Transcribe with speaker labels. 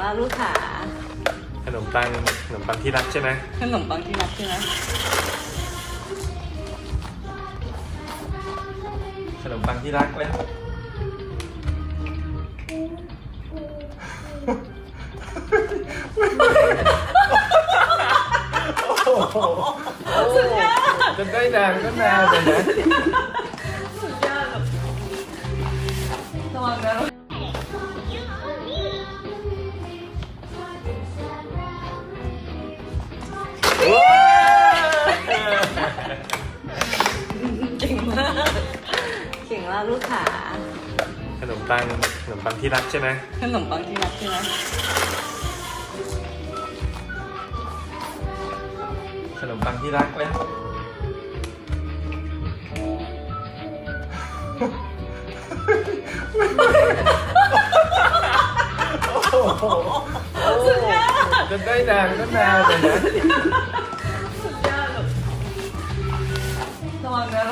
Speaker 1: มากลูกขา
Speaker 2: ขนมปังขนมปังที่รักใช่ไหม
Speaker 1: ขนมปังที่รักใช่ไหม
Speaker 2: ขนมปังที่รักเลยจะได้นานก็นานเลยนะ
Speaker 1: สุดยอดแบบระวังนะ เก่งมากลูกขา
Speaker 2: ขนมปังขนมปังที่รักใช่ไหม
Speaker 1: ขนมปังที่รักใช่ไหม
Speaker 2: ขนมปังที่รักเลยจะได้นานก็นานเลยนะ
Speaker 1: สุดยอดแบบระวังนะลูก